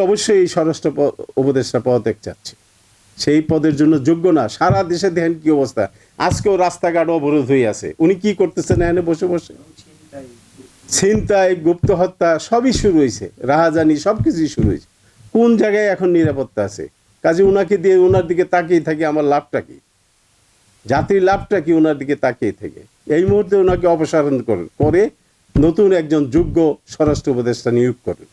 অবশ্যই এই স্বরাষ্ট্র উপদেষ্টা পদত্যাগ চাচ্ছে। সেই পদের জন্য যোগ্য না। সারা দেশে দেখেন কি অবস্থা। আজকেও রাস্তাঘাট অবরোধ হয়ে আছে। উনি কি করতেছেন এখানে বসে বসে? ছিনতাই, গুপ্ত হত্যা, সবই শুরু হয়েছে। রাহাজানি সব কিছুই শুরু হয়েছে। কোন জায়গায় এখন নিরাপত্তা আছে? কাজে ওনাকে দিয়ে ওনার দিকে তাকিয়ে থাকি আমার লাভটা কি? জাতির লাভটা কি ওনার দিকে তাকিয়ে থেকে? এই মুহূর্তে ওনাকে অপসারণ করে নতুন একজন যোগ্য স্বরাষ্ট্র উপদেষ্টা নিয়োগ করেন।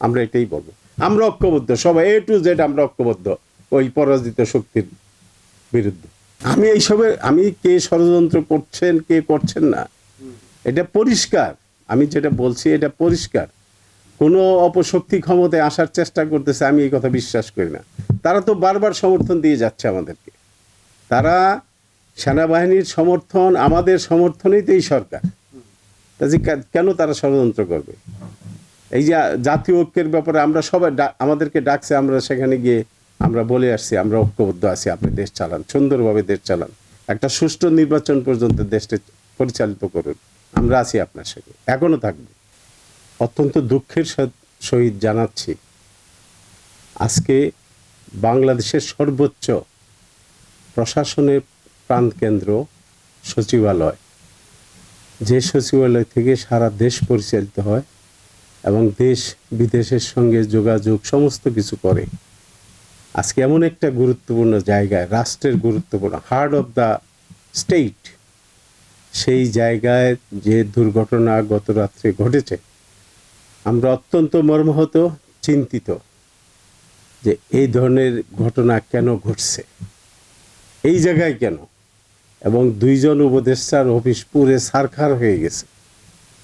আমরা এটাই বলব। আমরা ঐক্যবদ্ধ, সবাই এ টু জেড আমরা ঐক্যবদ্ধ, ওই পরাজিত শক্তির বিরুদ্ধে। আমি এইসবে, আমি কে ষড়যন্ত্র করছেন, কে করছেন না, এটা পরিষ্কার। আমি যেটা বলছি, এটা পরিষ্কার। কোনো অপশক্তি ক্ষমতায় আসার চেষ্টা করতেছে, আমি এই কথা বিশ্বাস করি না। তারা তো বারবার সমর্থন দিয়ে যাচ্ছে আমাদেরকে। তারা সেনাবাহিনীর সমর্থন, আমাদের সমর্থনেই তো এই সরকার। কেন তারা ষড়যন্ত্র করবে? এই যে জাতীয় ঐক্যের ব্যাপারে আমরা সবাই আমাদেরকে ডাকছে, আমরা সেখানে গিয়ে আমরা বলে আসছি, আমরা ঐক্যবদ্ধ আছি, আপনি দেশ চালান, সুন্দরভাবে দেশ চালান। একটা সুষ্ঠু নির্বাচন পর্যন্ত দেশটা পরিচালিত করুন। আমরা আছি আপনার সঙ্গে, এখনও থাকবে। অত্যন্ত দুঃখের সহিত জানাচ্ছি, আজকে বাংলাদেশের সর্বোচ্চ প্রশাসনের প্রাণকেন্দ্র সচিবালয়। যে সচিবালয় থেকে সারা দেশ পরিচালিত হয় এবং দেশ বিদেশের সঙ্গে যোগাযোগ সমস্ত কিছু করে। আজকে এমন একটা গুরুত্বপূর্ণ জায়গায়, রাষ্ট্রের গুরুত্বপূর্ণ হার্ট অফ দ্য স্টেট সেই জায়গায় যে দুর্ঘটনা গত রাত্রে ঘটেছে, আমরা অত্যন্ত মর্মাহত, চিন্তিত যে এই ধরনের ঘটনা কেন ঘটছে, এই জায়গায় কেন? এবং দুইজন উপদেষ্টার অফিস পুরে সারখার হয়ে গেছে।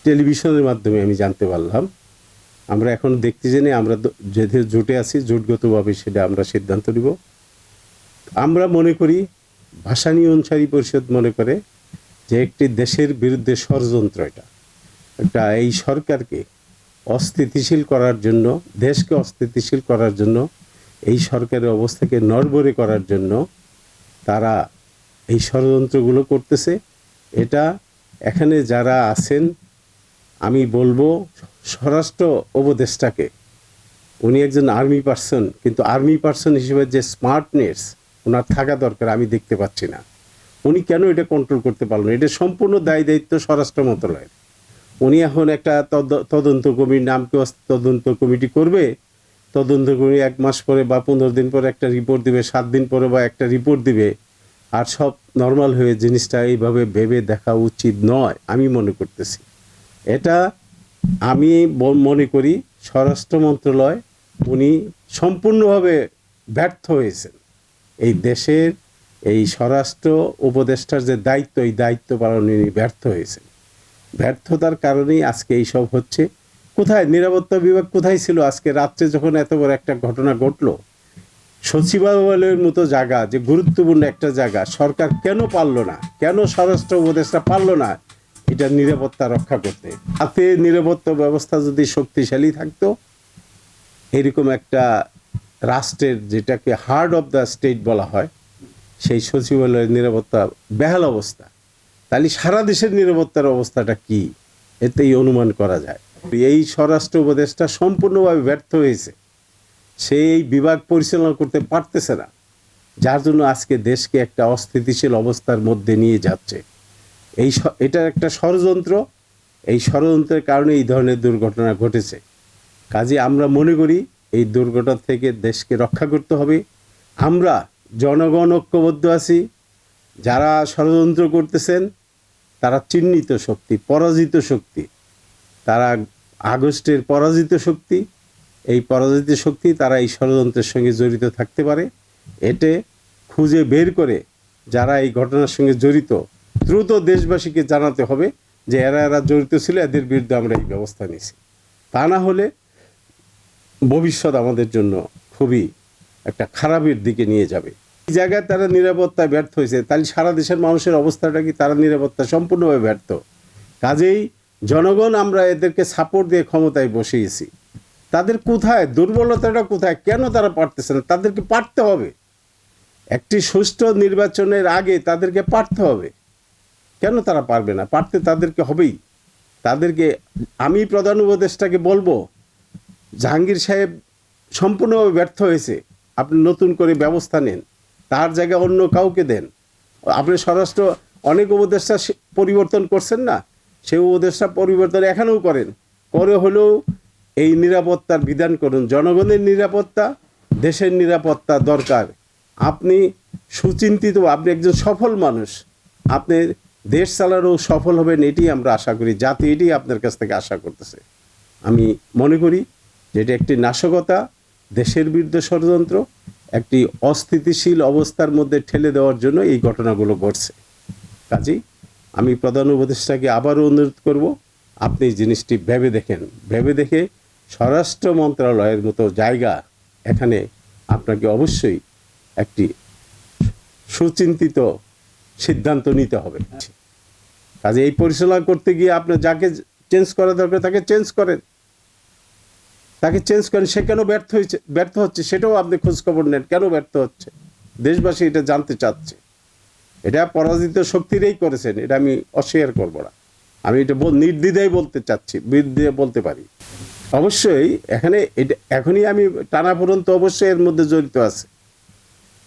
টেলিভিশনের মাধ্যমে আমি জানতে পারলাম আমরা এখন দেখতে জেনে আমরা যেহেতু জোটে আছি, জোটগতভাবে সেটা আমরা সিদ্ধান্ত নিব। আমরা মনে করি, ভাসানী অনুসারী পরিষদ মনে করে যে একটি দেশের বিরুদ্ধে ষড়যন্ত্র এটা। একটা এই সরকারকে অস্থিতিশীল করার জন্য, দেশকে অস্থিতিশীল করার জন্য, এই সরকারের অবস্থাকে নড়বড়ে করার জন্য তারা এই ষড়যন্ত্রগুলো করতেছে। এটা এখানে যারা আছেন আমি বলব স্বরাষ্ট্র উপদেষ্টাকে। উনি একজন আর্মি পার্সন, কিন্তু আর্মি পার্সন হিসেবে যে স্মার্টনেস ওনার থাকা দরকার আমি দেখতে পাচ্ছি না। উনি কেন এটা কন্ট্রোল করতে পারলেন এটা সম্পূর্ণ দায় দায়িত্ব স্বরাষ্ট্র মন্ত্রণালয়ের। উনি এখন একটা তদ- তদন্ত কমিটির নামকে তদন্ত কমিটি করবে। তদন্ত কমিটি এক মাস পরে বা পনেরো দিন পরে একটা রিপোর্ট দিবে, সাত দিন পরে বা একটা রিপোর্ট দিবে। আর সব নর্মাল হয়ে জিনিসটা এইভাবে ভেবে দেখা উচিত নয়, আমি মনে করতেছি। এটা আমি মনে করি স্বরাষ্ট্র মন্ত্রণালয় উনি সম্পূর্ণভাবে ব্যর্থ হয়েছেন। এই দেশের এই স্বরাষ্ট্র উপদেষ্টার যে দায়িত্ব, এই দায়িত্ব পালনে উনি ব্যর্থ হয়েছেন। ব্যর্থতার কারণেই আজকে এই সব হচ্ছে। কোথায়? নিরাপত্তা বিভাগ কোথায় ছিল? আজকে রাত্রে যখন এত বড় একটা ঘটনা ঘটলো, সচিবালয়ের মতো জায়গা, যে গুরুত্বপূর্ণ একটা জায়গা, সরকার কেন পারল না? কেন স্বরাষ্ট্র উপদেষ্টা পারল না? এটা নিরাপত্তা রক্ষা করতে। হাতে নিরাপত্তা ব্যবস্থা যদি শক্তিশালী থাকতো, এরকম একটা রাষ্ট্রের যেটাকে হার্ড অফ দ্য স্টেট বলা হয়, সেই সচিবালয়ের নিরাপত্তা বেহাল অবস্থা। তাহলে সারা দেশের নিরাপত্তার অবস্থাটা কি? এতেই অনুমান করা যায়। এই স্বরাষ্ট্র উপদেষ্টা সম্পূর্ণভাবে ব্যর্থ হয়েছে। সে এই বিভাগ পরিচালনা করতে পারতেছে না, যার জন্য আজকে দেশকে একটা অস্থিতিশীল অবস্থার মধ্যে নিয়ে যাচ্ছে। এই এটা একটা ষড়যন্ত্র। এই ষড়যন্ত্রের কারণে এই ধরনের দুর্ঘটনা ঘটেছে। কাজে আমরা মনে করি, এই দুর্ঘটনা থেকে দেশকে রক্ষা করতে হবে। আমরা জনগণ ঐক্যবদ্ধ আছি। যারা ষড়যন্ত্র করতেছেন, তারা চিহ্নিত শক্তি, পরাজিত শক্তি। তারা আগস্টের পরাজিত শক্তি, এই পরাজিত শক্তি তারা এই ষড়যন্ত্রের সঙ্গে জড়িত থাকতে পারে। এতে খুঁজে বের করে যারা এই ঘটনার সঙ্গে জড়িত দ্রুত দেশবাসীকে জানাতে হবে যে এরা এরা জড়িত ছিল, এদের বিরুদ্ধে আমরা এই ব্যবস্থা নিয়েছি। তা না হলে ভবিষ্যৎ আমাদের জন্য খুবই একটা খারাপের দিকে নিয়ে যাবে। এই জায়গায় তারা নিরাপত্তায় ব্যর্থ হয়েছে, তাহলে সারা দেশের মানুষের অবস্থাটা কি? তারা নিরাপত্তা সম্পূর্ণভাবে ব্যর্থ। কাজেই জনগণ আমরা এদেরকে সাপোর্ট দিয়ে ক্ষমতায় বসিয়েছি। তাদের কোথায়? দুর্বলতাটা কোথায়? কেন তারা পারতেছে না? তাদেরকে পারতে হবে। একটি সুষ্ঠু নির্বাচনের আগে তাদেরকে পারতে হবে। কেন তারা পারবে না? পারতে তাদেরকে হবেই। তাদেরকে আমি প্রধান উপদেষ্টাকে বলব, জাহাঙ্গীর সাহেব সম্পূর্ণভাবে ব্যর্থ হয়েছে। আপনি নতুন করে ব্যবস্থা নেন, তার জায়গায় অন্য কাউকে দেন। আপনি স্বরাষ্ট্র, অনেক উপদেষ্টা পরিবর্তন করছেন না, সেই উপদেষ্টা পরিবর্তন এখানেও করেন। করে হলেও এই নিরাপত্তার বিধান করুন। জনগণের নিরাপত্তা, দেশের নিরাপত্তা দরকার। আপনি সুচিন্তিত, আপনি একজন সফল মানুষ। আপনি দেশ চালানো সফল হবেন এটি আমরা আশা করি। জাতি এটি আপনার কাছ থেকে আশা করতেছে। আমি মনে করি যে এটি একটি নাশকতা, দেশের বিরুদ্ধে ষড়যন্ত্র, একটি অস্থিতিশীল অবস্থার মধ্যে ঠেলে দেওয়ার জন্য এই ঘটনাগুলো ঘটছে। কাজেই আমি প্রধান উপদেষ্টাকে আবারও অনুরোধ করব, আপনি জিনিসটি ভেবে দেখেন। ভেবে দেখে স্বরাষ্ট্র মন্ত্রণালয়ের মতো জায়গা এখানে আপনাকে অবশ্যই একটি সুচিন্তিত সিদ্ধান্ত নিতে হবে। কাজে এই পরিচালনা করতে গিয়ে আপনার যাকে চেঞ্জ করা দরকার, তাকে চেঞ্জ করেন। তাকে চেঞ্জ করেন, সে কেন ব্যর্থ হয়েছে, ব্যর্থ হচ্ছে সেটাও আপনি খোঁজখবর নেন, কেন ব্যর্থ হচ্ছে? দেশবাসী এটা জানতে চাচ্ছে। এটা পরাজিত শক্তিরই করেছেন, এটা আমি অস্বীকার করব না। আমি এটা নির্দ্বিধায় বলতে চাচ্ছি, নির্দ্বিধায় বলতে পারি। অবশ্যই এখানে এটা, এখনই আমি টানাপোড়ন তো অবশ্যই এর মধ্যে জড়িত আছে।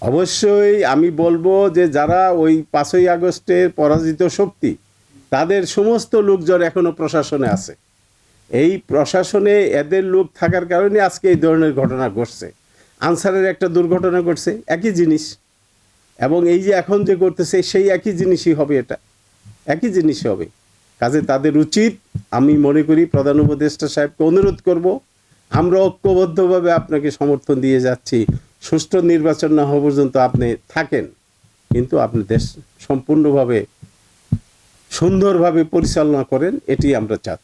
অবশ্যই আমি বলব যে যারা ওই পাঁচই আগস্টের পরাজিত শক্তি, তাদের সমস্ত লোকজন এখনও প্রশাসনে আছে। এই প্রশাসনে এদের লোক থাকার কারণে আজকে এই ধরনের ঘটনা ঘটছে। আনসারের একটা দুর্ঘটনা ঘটছে, একই জিনিস। এবং এই যে এখন যে করতেছে সেই একই জিনিসই হবে এটা। একই জিনিস হবে। কাজে তাদের উচিত, আমি মনে করি প্রধান উপদেষ্টা সাহেবকে অনুরোধ করব আমরা ঐক্যবদ্ধভাবে আপনাকে সমর্থন দিয়ে যাচ্ছি। সুষ্ঠু নির্বাচন না হওয়া পর্যন্ত আপনি থাকেন। কিন্তু আপনি দেশ সম্পূর্ণভাবে সুন্দরভাবে পরিচালনা করেন, এটি আমরা চাচ্ছি।